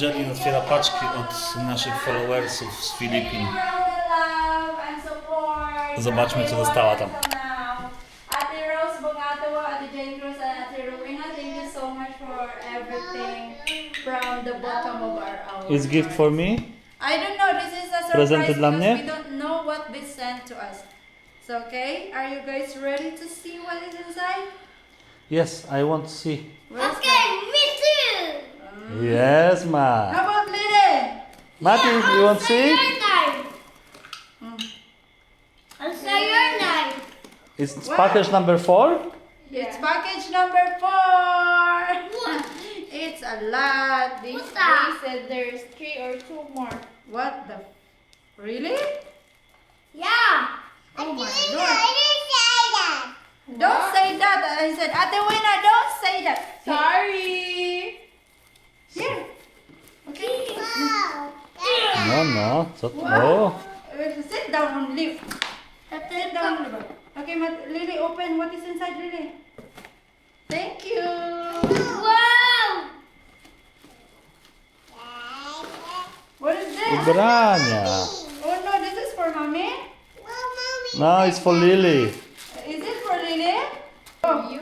Jelly otwiera paczki od naszych followersów z Filipin. Zobaczmy, co dostała tam. Ate Rose Bongatawa, Ate Jane Cruz, and Ate Rowena, thank you so much for everything from the bottom of our heart. It's gift for me. I don't know, this is a surprise Prezenty dla because mnie? we don't know what they sent to us. So okay, are you guys ready to see what is inside? Yes, I want to see. Where's Okay, me too. Yes, the- ma. How about Lily? Mati, you want to see? Your knife. Hmm. I'll say your knife. It's package number four. It's package number four. What? It's a lot. They, What's that? said there's three or two more. What the? Really? Yeah. Oh my lord. Don't say that. I said, Ate Wina, don't say that. Sorry. Here. Okay. No, no. Co? O, Uh, Sit down on leave. Sit down. Okay, Mat- Lily, open. What is inside, Lily? Thank you. Wow. What is this? ubrania. Oh no, this is for mommy. No, it's for Lily. Is it for Lily? Oh, you?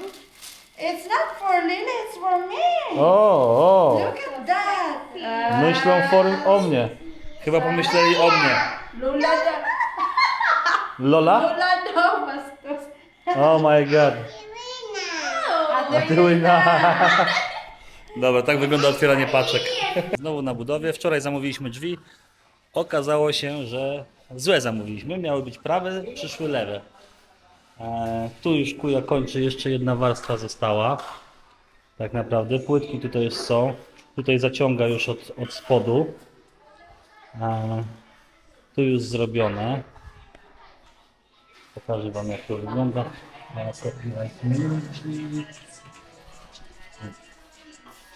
It's not for Lily, it's for me. Oh, o. Look at that. Myślą for, o mnie. Chyba pomyśleli o mnie. Lola da. Lola? Bastos. Oh my god. Ate Trójna. Dobra, tak wygląda otwieranie paczek. Znowu na budowie. Wczoraj zamówiliśmy drzwi. Okazało się, że złe zamówiliśmy. Miały być prawe, przyszły lewe. E, tu już kuja kończy, jeszcze jedna warstwa została. Tak naprawdę. Płytki tutaj już są. Tutaj zaciąga już od, od spodu. Tu już zrobione. Pokażę Wam jak to wygląda.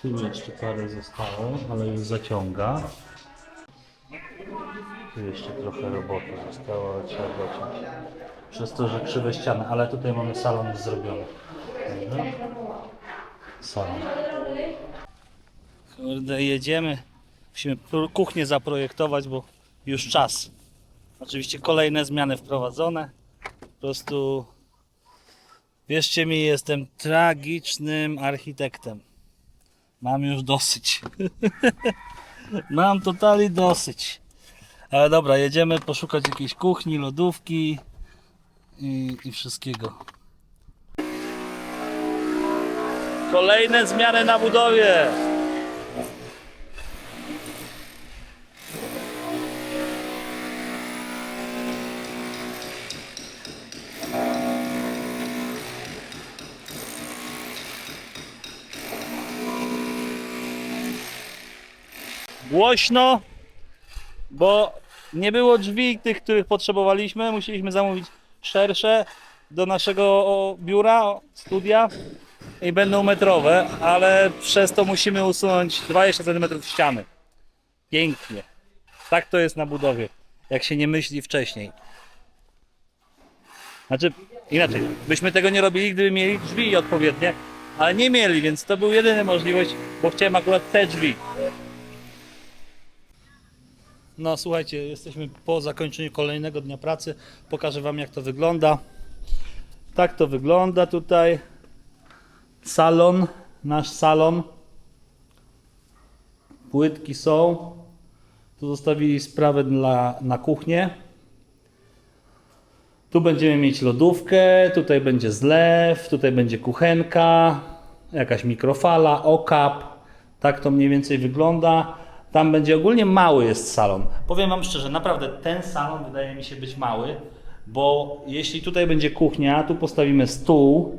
Tu jeszcze parę zostało, ale już zaciąga. Tu jeszcze trochę roboty zostało, ale trzeba dociąć. Przez to, że krzywe ściany, ale tutaj mamy salon zrobiony. Salon. Kurde, jedziemy. Musimy kuchnię zaprojektować, bo już czas. Oczywiście kolejne zmiany wprowadzone. Po prostu wierzcie mi, jestem tragicznym architektem. Mam już dosyć. Mam totalnie dosyć. Ale dobra, jedziemy poszukać jakiejś kuchni, lodówki i, i wszystkiego. Kolejne zmiany na budowie. Głośno, bo nie było drzwi tych, których potrzebowaliśmy. Musieliśmy zamówić szersze do naszego biura, studia i będą metrowe, ale przez to musimy usunąć 20 cm ściany. Pięknie. Tak to jest na budowie, jak się nie myśli wcześniej. Znaczy, inaczej, byśmy tego nie robili, gdyby mieli drzwi odpowiednie, ale nie mieli, więc to był jedyna możliwość, bo chciałem akurat te drzwi. No słuchajcie, jesteśmy po zakończeniu kolejnego dnia pracy. Pokażę Wam jak to wygląda. Tak to wygląda tutaj. Salon, nasz salon. Płytki są. Tu zostawili sprawę dla, na kuchnię. Tu będziemy mieć lodówkę, tutaj będzie zlew, tutaj będzie kuchenka, jakaś mikrofala, okap. Tak to mniej więcej wygląda. Tam będzie ogólnie mały jest salon. Powiem Wam szczerze, naprawdę ten salon wydaje mi się być mały, bo jeśli tutaj będzie kuchnia, tu postawimy stół,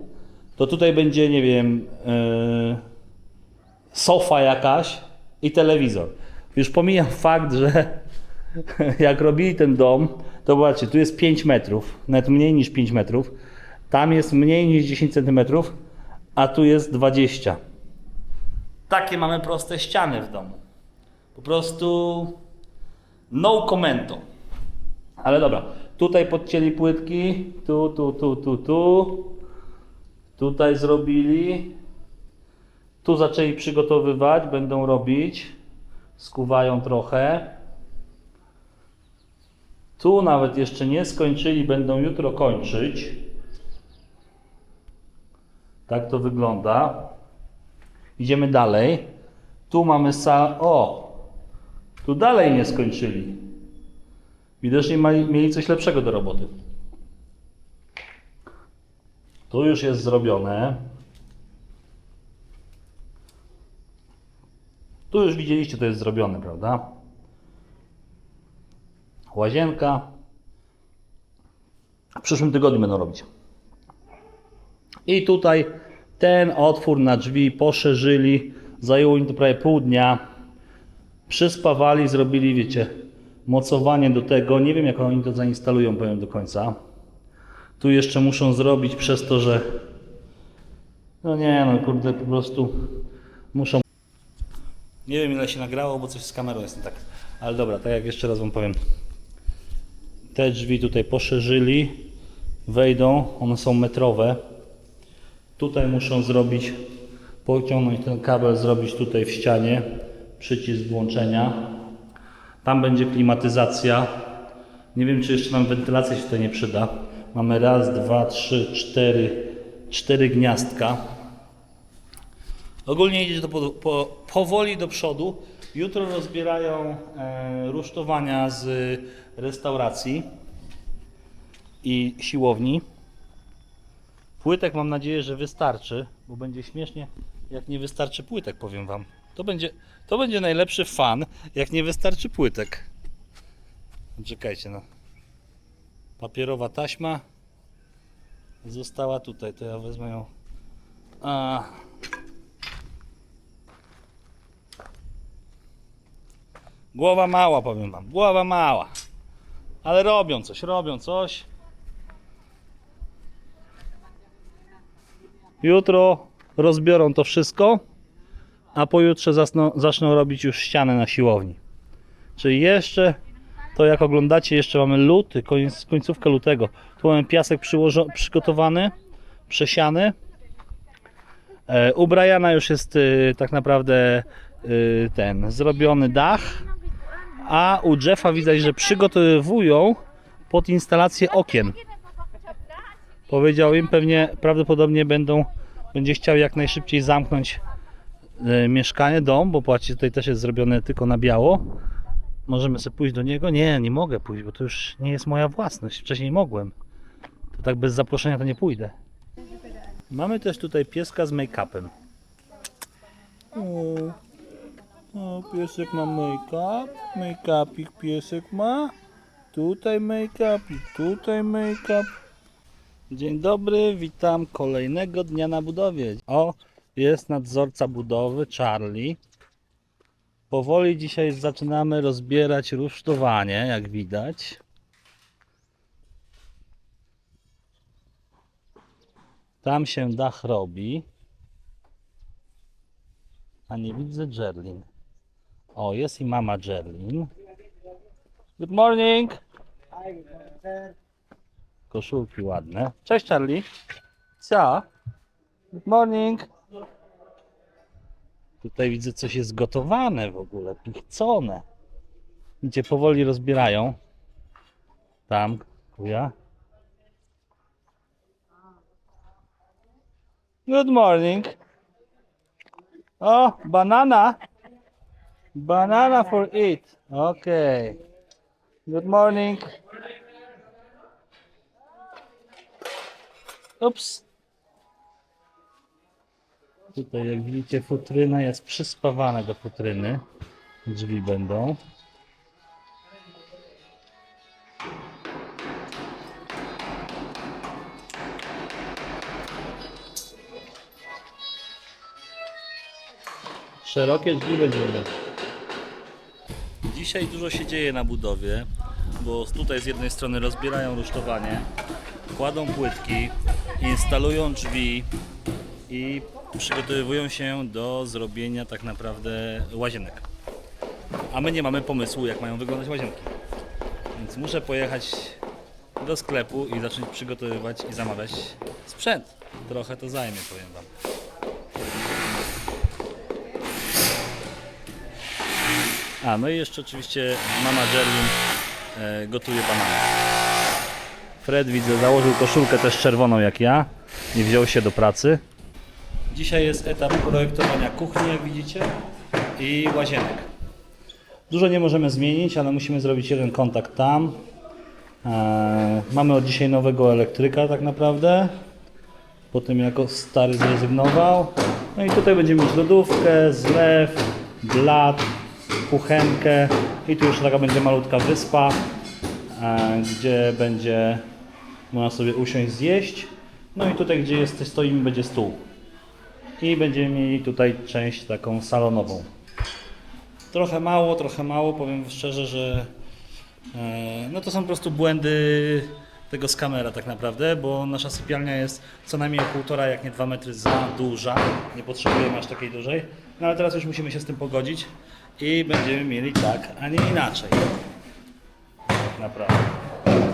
to tutaj będzie, nie wiem, yy, sofa jakaś i telewizor. Już pomijam fakt, że jak robili ten dom, to zobaczcie, tu jest 5 metrów, nawet mniej niż 5 metrów, tam jest mniej niż 10 centymetrów, a tu jest 20. Takie mamy proste ściany w domu. Po prostu no commento. Ale dobra, tutaj podcięli płytki, tu, tu, tu, tu, tu. Tutaj zrobili. Tu zaczęli przygotowywać, będą robić. skuwają trochę. Tu nawet jeszcze nie skończyli, będą jutro kończyć. Tak to wygląda. Idziemy dalej. Tu mamy sal. O! Tu dalej nie skończyli. Widocznie mieli coś lepszego do roboty. Tu już jest zrobione. Tu już widzieliście, to jest zrobione, prawda? Łazienka. W przyszłym tygodniu będą robić. I tutaj ten otwór na drzwi poszerzyli. Zajęło im to prawie pół dnia. Przyspawali, zrobili, wiecie, mocowanie do tego. Nie wiem, jak oni to zainstalują, powiem do końca. Tu jeszcze muszą zrobić przez to, że. No nie, no kurde, po prostu muszą. Nie wiem, ile się nagrało, bo coś z kamerą jest tak. Ale dobra, tak jak jeszcze raz Wam powiem. Te drzwi tutaj poszerzyli, wejdą, one są metrowe. Tutaj muszą zrobić, pociągnąć ten kabel, zrobić tutaj w ścianie przycisk włączenia. Tam będzie klimatyzacja. Nie wiem, czy jeszcze nam wentylacja się tutaj nie przyda. Mamy raz, dwa, trzy, cztery, cztery gniazdka. Ogólnie idzie to po, po, powoli do przodu. Jutro rozbierają e, rusztowania z restauracji i siłowni. Płytek mam nadzieję, że wystarczy, bo będzie śmiesznie, jak nie wystarczy płytek, powiem Wam. To będzie, to będzie najlepszy fan, jak nie wystarczy płytek. Czekajcie, no. Papierowa taśma została tutaj, to ja wezmę ją. A. Głowa mała, powiem Wam. Głowa mała. Ale robią coś, robią coś. Jutro rozbiorą to wszystko, a pojutrze zasną, zaczną robić już ścianę na siłowni. Czyli jeszcze, to jak oglądacie, jeszcze mamy luty, koniec, końcówkę lutego. Tu mamy piasek przygotowany, przesiany. E, u Briana już jest y, tak naprawdę y, ten zrobiony dach, a u Jeffa widać, że przygotowują pod instalację okien. Powiedział im, pewnie prawdopodobnie będą, będzie chciał jak najszybciej zamknąć mieszkanie, dom, bo płaci tutaj też jest zrobione tylko na biało. Możemy sobie pójść do niego? Nie, nie mogę pójść, bo to już nie jest moja własność. Wcześniej mogłem. To tak bez zaproszenia to nie pójdę. Mamy też tutaj pieska z make-upem. O, o, piesek ma make-up. Make-upik piesek ma. Tutaj make-up i tutaj make-up. Dzień dobry, witam kolejnego dnia na budowie. O, jest nadzorca budowy, Charlie. Powoli dzisiaj zaczynamy rozbierać rusztowanie, jak widać. Tam się dach robi. A nie widzę Jerlin. O, jest i mama Jerlin. Good morning. Koszulki ładne. Cześć Charlie. Co? Good morning. Tutaj widzę coś jest gotowane w ogóle, pichcone. Gdzie powoli rozbierają. Tam, kuja. Good morning. O, banana. Banana for it. Okay. Good morning. Ups. Tutaj jak widzicie futryna jest przyspawana do futryny. Drzwi będą. Szerokie drzwi będziemy. Dzisiaj dużo się dzieje na budowie, bo tutaj z jednej strony rozbierają rusztowanie, kładą płytki, instalują drzwi i przygotowują się do zrobienia tak naprawdę łazienek. A my nie mamy pomysłu, jak mają wyglądać łazienki. Więc muszę pojechać do sklepu i zacząć przygotowywać i zamawiać sprzęt. Trochę to zajmie, powiem Wam. A, no i jeszcze oczywiście mama Jerlin e, gotuje banany. Fred widzę założył koszulkę też czerwoną jak ja i wziął się do pracy. Dzisiaj jest etap projektowania kuchni, jak widzicie, i łazienek. Dużo nie możemy zmienić, ale musimy zrobić jeden kontakt tam. Eee, mamy od dzisiaj nowego elektryka tak naprawdę. Po tym jak stary zrezygnował. No i tutaj będziemy mieć lodówkę, zlew, blat, kuchenkę i tu już taka będzie malutka wyspa, e, gdzie będzie można sobie usiąść, zjeść. No i tutaj gdzie jest, stoimy będzie stół. I będziemy mieli tutaj część taką salonową. Trochę mało, trochę mało, powiem szczerze, że e, no to są po prostu błędy tego skamera tak naprawdę, bo nasza sypialnia jest co najmniej półtora, jak nie dwa metry za duża. Nie potrzebujemy aż takiej dużej. No ale teraz już musimy się z tym pogodzić i będziemy mieli tak, a nie inaczej. Tak naprawdę.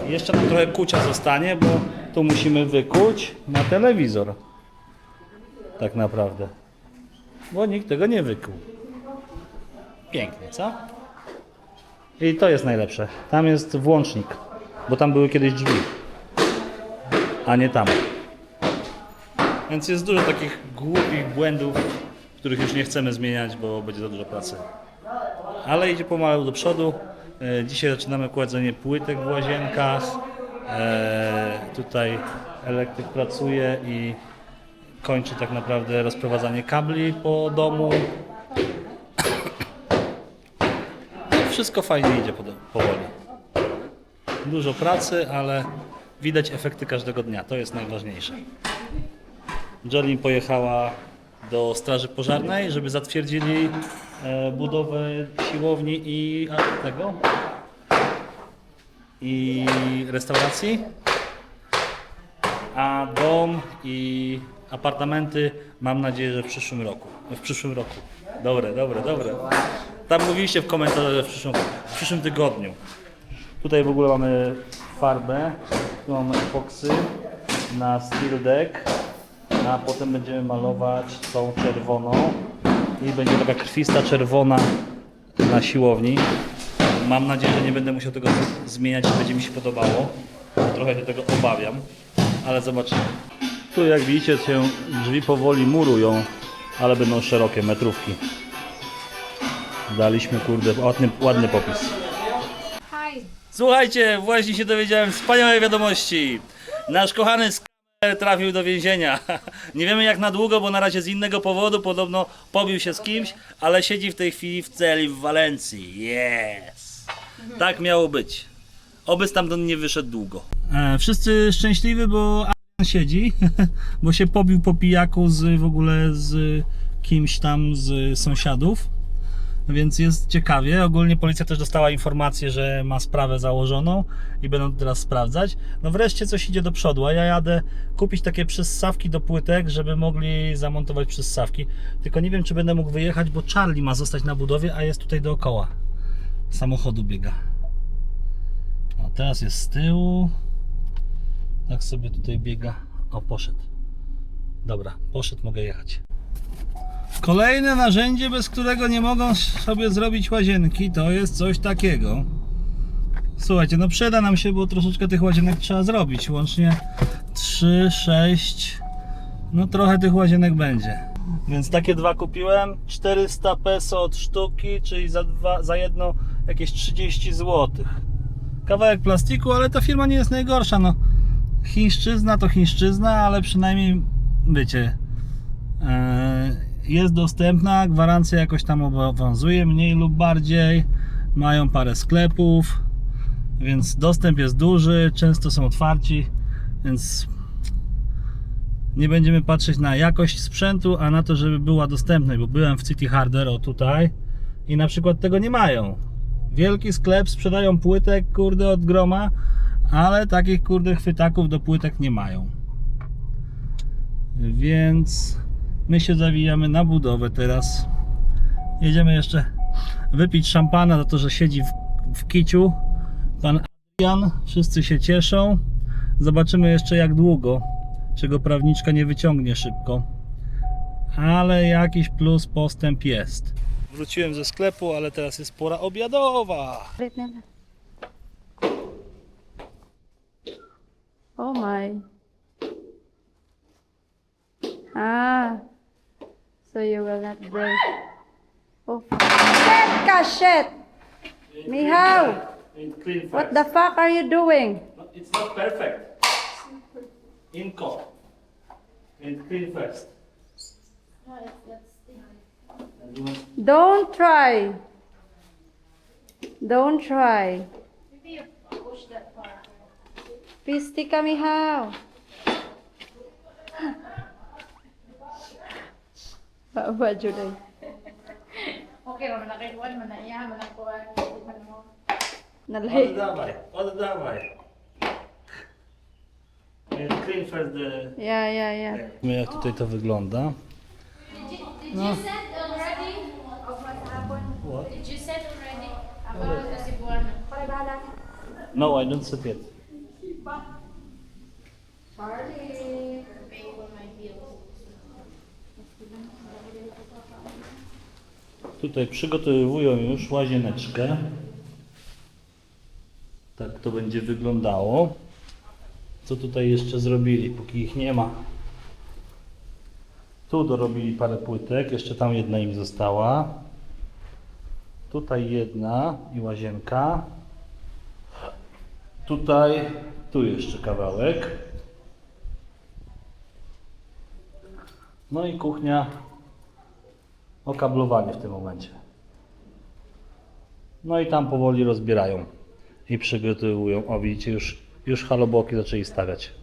Jeszcze nam trochę kucia zostanie, bo tu musimy wykuć na telewizor. Tak naprawdę. Bo nikt tego nie wykuł. Pięknie, co? I to jest najlepsze. Tam jest włącznik, bo tam były kiedyś drzwi, a nie tam. Więc jest dużo takich głupich błędów, których już nie chcemy zmieniać, bo będzie za dużo pracy. Ale idzie pomału do przodu. E, Dzisiaj zaczynamy kładzenie płytek w łazienkach. E, Tutaj elektryk pracuje i kończy tak naprawdę rozprowadzanie kabli po domu. Wszystko fajnie idzie powoli. Dużo pracy, ale widać efekty każdego dnia. To jest najważniejsze. Jolin pojechała do Straży Pożarnej, żeby zatwierdzili e, budowę siłowni i tego i restauracji. A dom i apartamenty mam nadzieję, że w przyszłym roku. W przyszłym roku. Dobre, dobre, dobre. Tam mówiliście w komentarzach, że w przyszłym, w przyszłym tygodniu. Tutaj w ogóle mamy farbę, tu mamy epoksy na steel deck, a potem będziemy malować tą czerwoną i będzie taka krwista czerwona na siłowni. Mam nadzieję, że nie będę musiał tego zmieniać, będzie mi się podobało. Trochę się tego obawiam, ale zobaczymy. Tu jak widzicie się drzwi powoli murują, ale będą szerokie, metrówki. Daliśmy kurde ładny, ładny popis. Hi. Słuchajcie, właśnie się dowiedziałem wspaniałej wiadomości. Nasz kochany skamer trafił do więzienia. Nie wiemy jak na długo, bo na razie z innego powodu podobno pobił się z kimś, ale siedzi w tej chwili w celi w Walencji. Yes! Tak miało być. Oby stamtąd nie wyszedł długo. E, wszyscy szczęśliwi, bo siedzi, bo się pobił po pijaku z w ogóle z kimś tam z sąsiadów. Więc jest ciekawie. Ogólnie policja też dostała informację, że ma sprawę założoną i będą teraz sprawdzać. No wreszcie coś idzie do przodu, a ja jadę kupić takie przyssawki do płytek, żeby mogli zamontować przyssawki. Tylko nie wiem, czy będę mógł wyjechać, bo Charlie ma zostać na budowie, a jest tutaj dookoła. Samochodu biega. A teraz jest z tyłu. Tak sobie tutaj biega. O, poszedł. Dobra, poszedł, mogę jechać. Kolejne narzędzie, bez którego nie mogą sobie zrobić łazienki, to jest coś takiego. Słuchajcie, no przyda nam się, bo troszeczkę tych łazienek trzeba zrobić. Łącznie 3, 6, no trochę tych łazienek będzie. Więc takie dwa kupiłem, 400 peso od sztuki, czyli za, dwa, za jedno jakieś 30 zł. Kawałek plastiku, ale ta firma nie jest najgorsza. No, chińszczyzna to chińszczyzna, ale przynajmniej wiecie, e, jest dostępna, gwarancja jakoś tam obowiązuje, mniej lub bardziej. Mają parę sklepów, więc dostęp jest duży, często są otwarci, więc nie będziemy patrzeć na jakość sprzętu, a na to, żeby była dostępność, bo byłem w City Harder, o tutaj, i na przykład tego nie mają. Wielki sklep, sprzedają płytek, kurde, od groma, ale takich, kurde, chwytaków do płytek nie mają. Więc my się zawijamy na budowę teraz. Jedziemy jeszcze wypić szampana za to, że siedzi w, w kiciu. Pan Adrian, wszyscy się cieszą. Zobaczymy jeszcze jak długo, czego prawniczka nie wyciągnie szybko. Ale jakiś plus, postęp jest. Wróciłem ze sklepu, ale teraz jest pora obiadowa. Oh my. Ah. So you will not break. Oh. Shit, ka shit. Michał, what the fuck are you doing? It's not perfect. Inco. And clean first. And you want- Don't try. Maybe you Don't try. Pisti ka, Michał. Baba, Juday. Okay, mama nakikuan man na iya, man nakuan, man mo. Nalay. Oddawaj, oddawaj. And clean first the... Yeah, yeah, yeah. Jak tutaj to wygląda. Did you set already? Of what happened? What? Did you set already? Ako kasi buwan. No, I don't set yet. Pay for my bills. Tutaj przygotowują już łazieneczkę. Tak to będzie wyglądało. Co tutaj jeszcze zrobili, póki ich nie ma? Tu dorobili parę płytek, jeszcze tam jedna im została. Tutaj jedna i łazienka. Tutaj, tu jeszcze kawałek. No i kuchnia okablowanie w tym momencie. No i tam powoli rozbierają i przygotowują. O widzicie, już, już haloboki zaczęli stawiać.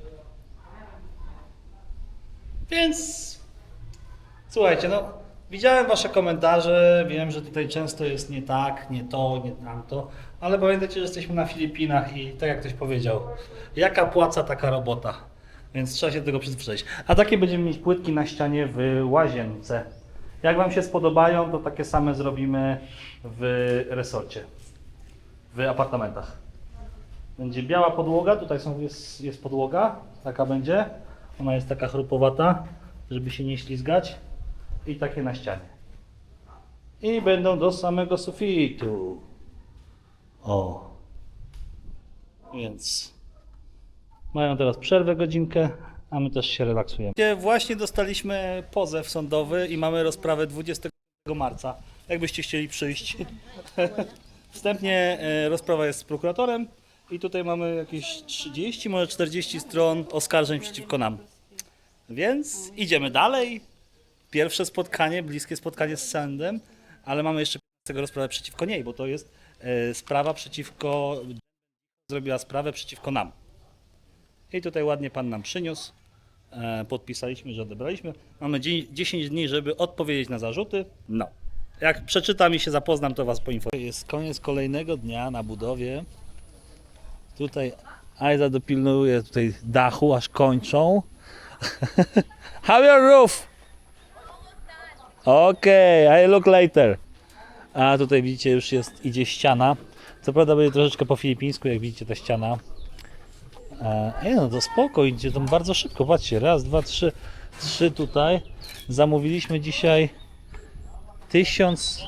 Więc słuchajcie, no widziałem wasze komentarze, wiem, że tutaj często jest nie tak, nie to, nie tamto, ale pamiętajcie, że jesteśmy na Filipinach i tak jak ktoś powiedział, jaka płaca, taka robota. Więc trzeba się do tego przyzwyczaić. A takie będziemy mieć płytki na ścianie w łazience. Jak Wam się spodobają, to takie same zrobimy w resorcie, w apartamentach. Będzie biała podłoga, tutaj są, jest, jest podłoga, taka będzie. Ona jest taka chrupowata, żeby się nie ślizgać. I takie na ścianie. I będą do samego sufitu. O. Więc mają teraz przerwę godzinkę, a my też się relaksujemy. Właśnie dostaliśmy pozew sądowy i mamy rozprawę 20 marca. Jakbyście chcieli przyjść. Wstępnie e, rozprawa jest z prokuratorem i tutaj mamy jakieś 30, może 40 stron oskarżeń przeciwko nam. Więc idziemy dalej. Pierwsze spotkanie, bliskie spotkanie z sądem, ale mamy jeszcze tego rozprawę przeciwko niej, bo to jest sprawa przeciwko, zrobiła sprawę przeciwko nam. I tutaj ładnie pan nam przyniósł. E, podpisaliśmy, że odebraliśmy. Mamy dzie- 10 dni, żeby odpowiedzieć na zarzuty. No. Jak przeczytam i się zapoznam, to was poinformuję. Jest koniec kolejnego dnia na budowie. Tutaj Aiza dopilnuje tutaj dachu, aż kończą. How your roof? Okay, I look later. A tutaj widzicie, już jest, idzie ściana. Co prawda będzie troszeczkę po filipińsku, jak widzicie ta ściana. E, no, to spoko, idzie to bardzo szybko. Patrzcie, raz, dwa, trzy, trzy tutaj. Zamówiliśmy dzisiaj tysiąc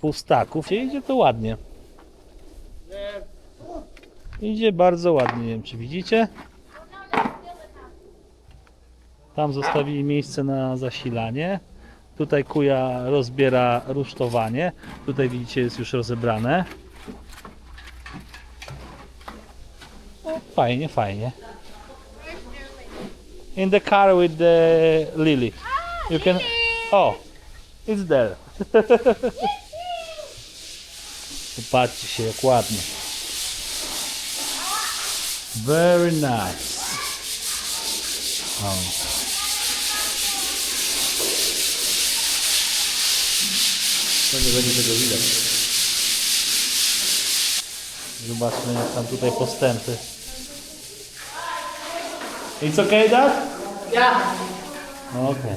pustaków. Idzie to ładnie. Idzie bardzo ładnie, nie wiem czy widzicie. Tam zostawili miejsce na zasilanie. Tutaj kuja rozbiera rusztowanie. Tutaj widzicie jest już rozebrane. O, fajnie, fajnie. In the car with the Lily. You can. Oh, it's there. Popatrzcie się, jak ładnie. Very nice. O. To nie będzie tego widać. Zobaczmy jak tam tutaj postępy. It's okay, Dad? Yeah. Okej.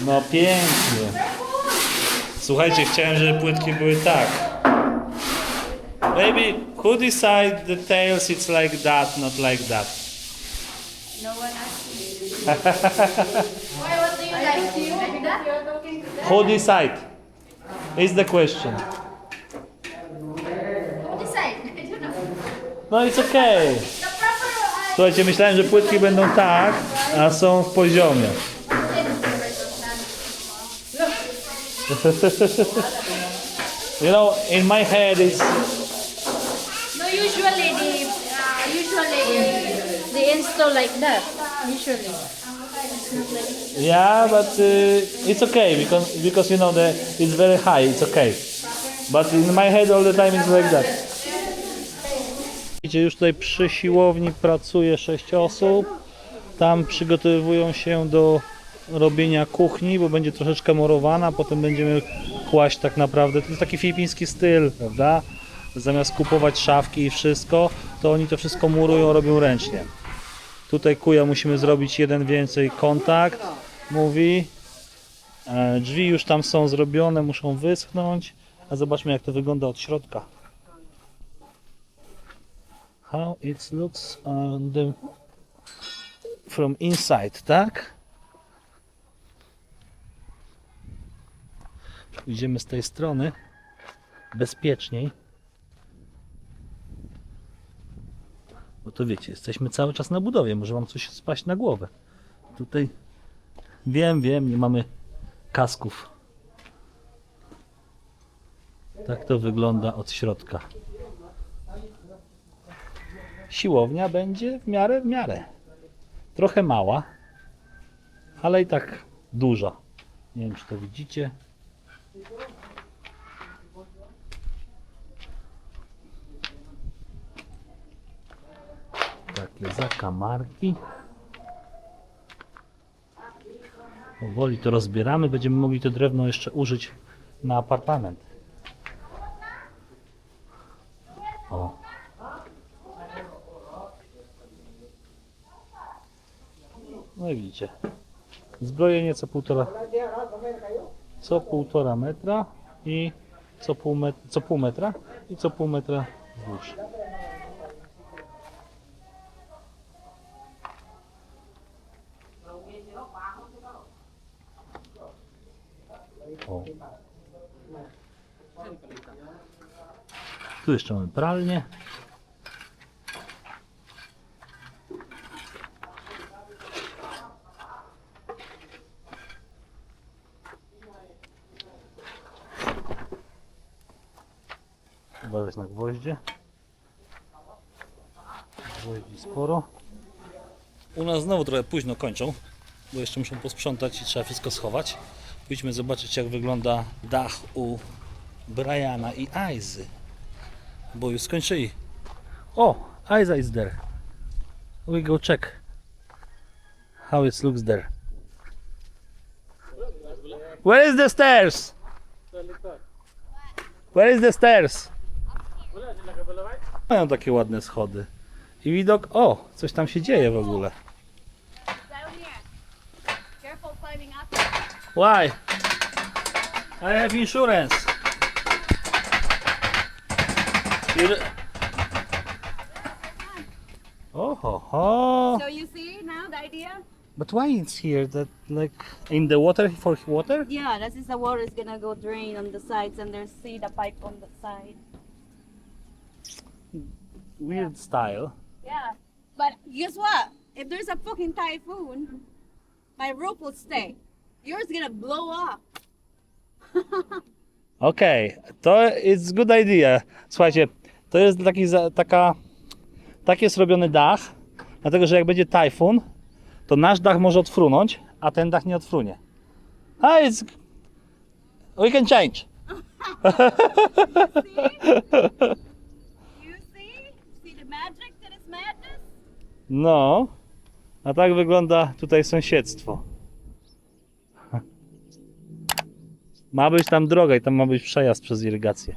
No pięknie. Słuchajcie, chciałem, żeby płytki były tak. Baby, who decide the tails it's like that, not like that? No one. Why, what do you like you, like that? Who decide? Is the question. Who decide? I don't know. No it's okay. The Słuchajcie, myślałem, że płytki będą tak, a są w poziomie. You know, in my head it's No, usually the uh, usually they install like that. Yeah, but uh, it's okay because because you know the it's very high. It's okay. But in my head all the time it's like that. Widzicie, już tutaj przy siłowni pracuje 6 osób. Tam przygotowują się do robienia kuchni, bo będzie troszeczkę morowana, potem będziemy kłaść tak naprawdę. To jest taki filipiński styl, prawda? Zamiast kupować szafki i wszystko, to oni to wszystko murują, robią ręcznie. Tutaj kuja musimy zrobić jeden więcej kontakt, mówi. E, Drzwi już tam są zrobione, muszą wyschnąć. A zobaczmy jak to wygląda od środka. How it looks on the from inside, tak? Idziemy z tej strony bezpieczniej. Bo to wiecie, jesteśmy cały czas na budowie, może wam coś spaść na głowę. Tutaj wiem, wiem, nie mamy kasków. Tak to wygląda od środka. Siłownia będzie w miarę, w miarę. Trochę mała, ale i tak duża. Nie wiem, czy to widzicie. Zakamarki. Powoli to rozbieramy. Będziemy mogli to drewno jeszcze użyć na apartament. O. No i widzicie. Zbrojenie co półtora co półtora metra i co pół, met, co pół metra i co pół metra wzdłuż. O. Tu jeszcze mamy pralnię. Uważać na gwoździe. Gwoździ sporo. U nas znowu trochę późno kończą, bo jeszcze muszą posprzątać i trzeba wszystko schować. Pójdźmy zobaczyć jak wygląda dach u Briana i Aizy. Bo już skończyli. O, Aiza is there. We go check how it looks there. Where is the stairs? Where is the stairs? Mają takie ładne schody. I widok, o, coś tam się dzieje w ogóle. Why? I have insurance. You... Oh ho ho! So you see now the idea? But why it's here? That like in the water for water? Yeah, this is the water is gonna go drain on the sides and there's see the pipe on the side. Weird style. Yeah. But guess what? If there's a fucking typhoon, my roof will stay. Yours gonna blow up. okay, to jest good idea. Słuchajcie, to jest taki, taka, tak jest robiony dach, dlatego że jak będzie tajfun, to nasz dach może odfrunąć, a ten dach nie odfrunie. A it's... We can change. No, a tak wygląda tutaj sąsiedztwo. Ma być tam droga i tam ma być przejazd przez irygację.